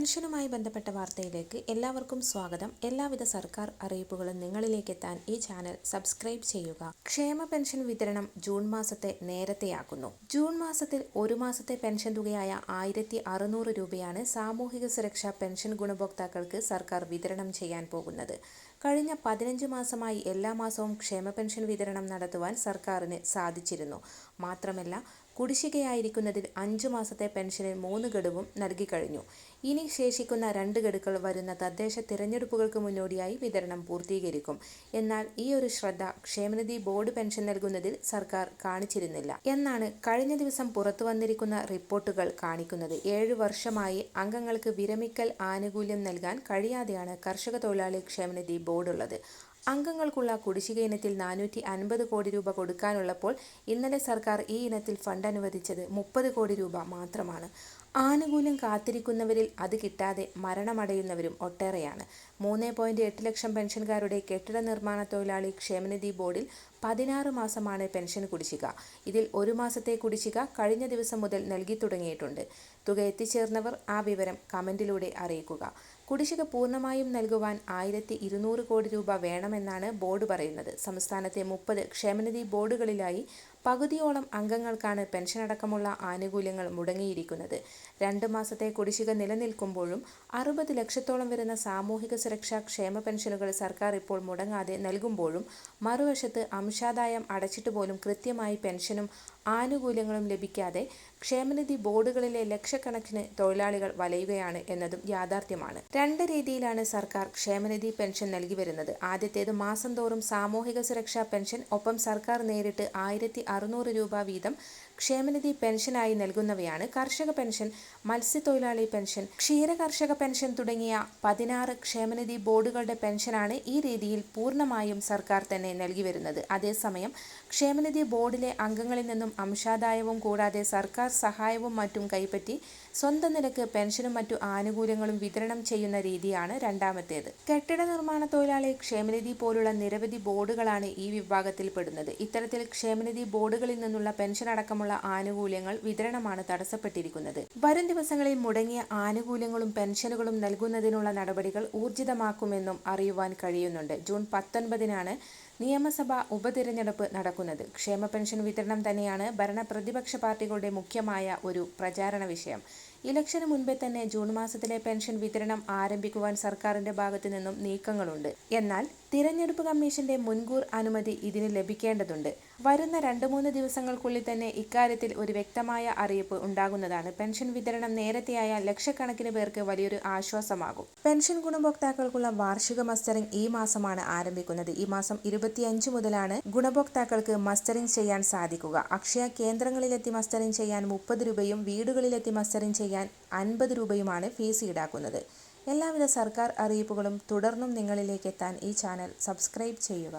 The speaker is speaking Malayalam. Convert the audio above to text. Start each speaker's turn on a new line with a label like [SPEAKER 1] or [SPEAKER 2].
[SPEAKER 1] പെൻഷനുമായി ബന്ധപ്പെട്ട വാർത്തയിലേക്ക് എല്ലാവർക്കും സ്വാഗതം. എല്ലാവിധ സർക്കാർ അറിയിപ്പുകളും നിങ്ങളിലേക്ക് എത്താൻ ഈ ചാനൽ സബ്സ്ക്രൈബ് ചെയ്യുക. ക്ഷേമ പെൻഷൻ വിതരണം ജൂൺ മാസത്തെ നേരത്തെയാക്കുന്നു. ജൂൺ മാസത്തിൽ ഒരു മാസത്തെ പെൻഷൻ തുകയായ ആയിരത്തി അറുന്നൂറ് രൂപയാണ് സാമൂഹിക സുരക്ഷാ പെൻഷൻ ഗുണഭോക്താക്കൾക്ക് സർക്കാർ വിതരണം ചെയ്യാൻ പോകുന്നത്. കഴിഞ്ഞ പതിനഞ്ച് മാസമായി എല്ലാ മാസവും ക്ഷേമ പെൻഷൻ വിതരണം നടത്തുവാൻ സർക്കാരിന് സാധിച്ചിരുന്നു. മാത്രമല്ല കുടിശ്ശികയായിരിക്കുന്നതിൽ അഞ്ചു മാസത്തെ പെൻഷനിൽ മൂന്ന് ഗഡുവും നൽകിക്കഴിഞ്ഞു ഇനി ശേഷിക്കുന്ന രണ്ട് ഗഡുക്കൾ വരുന്ന തദ്ദേശ തിരഞ്ഞെടുപ്പുകൾക്ക് മുന്നോടിയായി വിതരണം പൂർത്തീകരിക്കും. എന്നാൽ ഈ ഒരു ശ്രദ്ധ ക്ഷേമനിധി ബോർഡ് പെൻഷൻ നൽകുന്നതിൽ സർക്കാർ കാണിച്ചിരുന്നില്ല. എന്നാണ് കഴിഞ്ഞ ദിവസം പുറത്തു വന്നിരിക്കുന്ന റിപ്പോർട്ടുകൾ കാണിക്കുന്നത്. ഏഴു വർഷമായി അംഗങ്ങൾക്ക് വിരമിക്കൽ ആനുകൂല്യം നൽകാൻ കഴിയാതെയാണ് കർഷക തൊഴിലാളി ക്ഷേമനിധി ബോർഡുള്ളത്. അംഗങ്ങൾക്കുള്ള കുടിശ്ശിക ഇനത്തിൽ നാനൂറ്റി അൻപത് കോടി രൂപ കൊടുക്കാനുള്ളപ്പോൾ ഇന്നലെ സർക്കാർ ഈ ഇനത്തിൽ ഫണ്ട് അനുവദിച്ചത് മുപ്പത് കോടി രൂപ മാത്രമാണ്. ആനുകൂല്യം കാത്തിരിക്കുന്നവരിൽ അത് കിട്ടാതെ മരണമടയുന്നവരും ഒട്ടേറെയാണ്. മൂന്ന് പോയിന്റ് എട്ട് ലക്ഷം പെൻഷൻകാരുടെ കെട്ടിട നിർമ്മാണ തൊഴിലാളി ക്ഷേമനിധി ബോർഡിൽ പതിനാറ് മാസമാണ് പെൻഷൻ കുടിശ്ശിക. ഇതിൽ ഒരു മാസത്തെ കുടിശ്ശിക കഴിഞ്ഞ ദിവസം മുതൽ നൽകി തുടങ്ങിയിട്ടുണ്ട്. തുക എത്തിച്ചേർന്നവർ ആ വിവരം കമന്റിലൂടെ അറിയിക്കുക. കുടിശ്ശിക പൂർണമായും നൽകുവാൻ ആയിരത്തി ഇരുന്നൂറ് കോടി രൂപ വേണമെന്നാണ് ബോർഡ് പറയുന്നത്. സംസ്ഥാനത്തെ മുപ്പത് ക്ഷേമനിധി ബോർഡുകളിലായി പകുതിയോളം അംഗങ്ങൾക്കാണ് പെൻഷനടക്കമുള്ള ആനുകൂല്യങ്ങൾ മുടങ്ങിയിരിക്കുന്നത്. രണ്ട് മാസത്തെ കുടിശ്ശിക നിലനിൽക്കുമ്പോഴും അറുപത് ലക്ഷത്തോളം വരുന്ന സാമൂഹിക സുരക്ഷാ ക്ഷേമ പെൻഷനുകൾ സർക്കാർ ഇപ്പോൾ മുടങ്ങാതെ നൽകുമ്പോഴും മറുവശത്ത് അംശാദായം അടച്ചിട്ട് പോലും കൃത്യമായി പെൻഷനും ആനുകൂല്യങ്ങളും ലഭിക്കാതെ ക്ഷേമനിധി ബോർഡുകളിലെ ലക്ഷക്കണക്കിന് തൊഴിലാളികൾ വലയുകയാണ് എന്നതും യാഥാർത്ഥ്യമാണ്. രണ്ട് രീതിയിലാണ് സർക്കാർ ക്ഷേമനിധി പെൻഷൻ നൽകി വരുന്നത്. ആദ്യത്തേത് മാസം തോറും സാമൂഹിക സുരക്ഷാ പെൻഷൻ ഒപ്പം സർക്കാർ നേരിട്ട് ആയിരത്തി അറുന്നൂറ് രൂപ വീതം ക്ഷേമനിധി പെൻഷനായി നൽകുന്നവയാണ് കർഷക പെൻഷൻ മത്സ്യത്തൊഴിലാളി പെൻഷൻ ക്ഷീര കർഷക പെൻഷൻ തുടങ്ങിയ പതിനാറ് ക്ഷേമനിധി ബോർഡുകളുടെ പെൻഷനാണ് ഈ രീതിയിൽ പൂർണമായും സർക്കാർ തന്നെ നൽകി വരുന്നത്. അതേസമയം ക്ഷേമനിധി ബോർഡിലെ അംഗങ്ങളിൽ നിന്നും അംശാദായവും കൂടാതെ സർക്കാർ സഹായവും മറ്റും കൈപ്പറ്റി സ്വന്തം നിലയ്ക്ക് പെൻഷനും മറ്റു ആനുകൂല്യങ്ങളും വിതരണം ചെയ്യുന്ന രീതിയാണ് രണ്ടാമത്തേത്. കെട്ടിട നിർമ്മാണ തൊഴിലാളി ക്ഷേമനിധി പോലുള്ള നിരവധി ബോർഡുകളാണ് ഈ വിഭാഗത്തിൽ പെടുന്നത്. ഇത്തരത്തിൽ ക്ഷേമനിധി ബോർഡുകളിൽ നിന്നുള്ള പെൻഷൻ അടക്കമുള്ള ആനുകൂല്യങ്ങൾ വിതരണമാണ് തടസ്സപ്പെട്ടിരിക്കുന്നത്. വരും ദിവസങ്ങളിൽ മുടങ്ങിയ ആനുകൂല്യങ്ങളും പെൻഷനുകളും നൽകുന്നതിനുള്ള നടപടികൾ ഊർജിതമാക്കുമെന്നും അറിയുവാൻ കഴിയുന്നുണ്ട്. ജൂൺ പത്തൊൻപതിനാണ് നിയമസഭാ ഉപതിരഞ്ഞെടുപ്പ് നടക്കുന്നത്. ക്ഷേമ പെൻഷൻ വിതരണം തന്നെയാണ് ഭരണ പ്രതിപക്ഷ പാർട്ടികളുടെ മുഖ്യമായ ഒരു പ്രചാരണ വിഷയം. ഇലക്ഷന് മുൻപേ തന്നെ ജൂൺ മാസത്തിലെ പെൻഷൻ വിതരണം ആരംഭിക്കുവാൻ സർക്കാരിന്റെ ഭാഗത്തു നിന്നും നീക്കങ്ങളുണ്ട്. എന്നാൽ തിരഞ്ഞെടുപ്പ് കമ്മീഷന്റെ മുൻകൂർ അനുമതി ഇതിന് ലഭിക്കേണ്ടതുണ്ട്. വരുന്ന രണ്ട് മൂന്ന് ദിവസങ്ങൾക്കുള്ളിൽ തന്നെ ഇക്കാര്യത്തിൽ ഒരു വ്യക്തമായ അറിയിപ്പ് ഉണ്ടാകുന്നതാണ്. പെൻഷൻ വിതരണം നേരത്തെയായ ലക്ഷക്കണക്കിന് പേർക്ക് വലിയൊരു ആശ്വാസമാകും. പെൻഷൻ ഗുണഭോക്താക്കൾക്കുള്ള വാർഷിക മസ്റ്ററിംഗ് ഈ മാസമാണ് ആരംഭിക്കുന്നത്. ഈ മാസം ഇരുപത്തിയഞ്ച് മുതലാണ് ഗുണഭോക്താക്കൾക്ക് മസ്റ്ററിംഗ് ചെയ്യാൻ സാധിക്കുക. അക്ഷയ കേന്ദ്രങ്ങളിലെത്തി മസ്റ്ററിംഗ് ചെയ്യാൻ മുപ്പത് രൂപയും വീടുകളിലെത്തി മസ്റ്ററിംഗ് ചെയ്യാൻ അൻപത് രൂപയുമാണ് ഫീസ് ഈടാക്കുന്നത്. എല്ലാവിധ സർക്കാർ അറിയിപ്പുകളും തുടർന്നും നിങ്ങളിലേക്ക് എത്താൻ ഈ ചാനൽ സബ്സ്ക്രൈബ് ചെയ്യുക.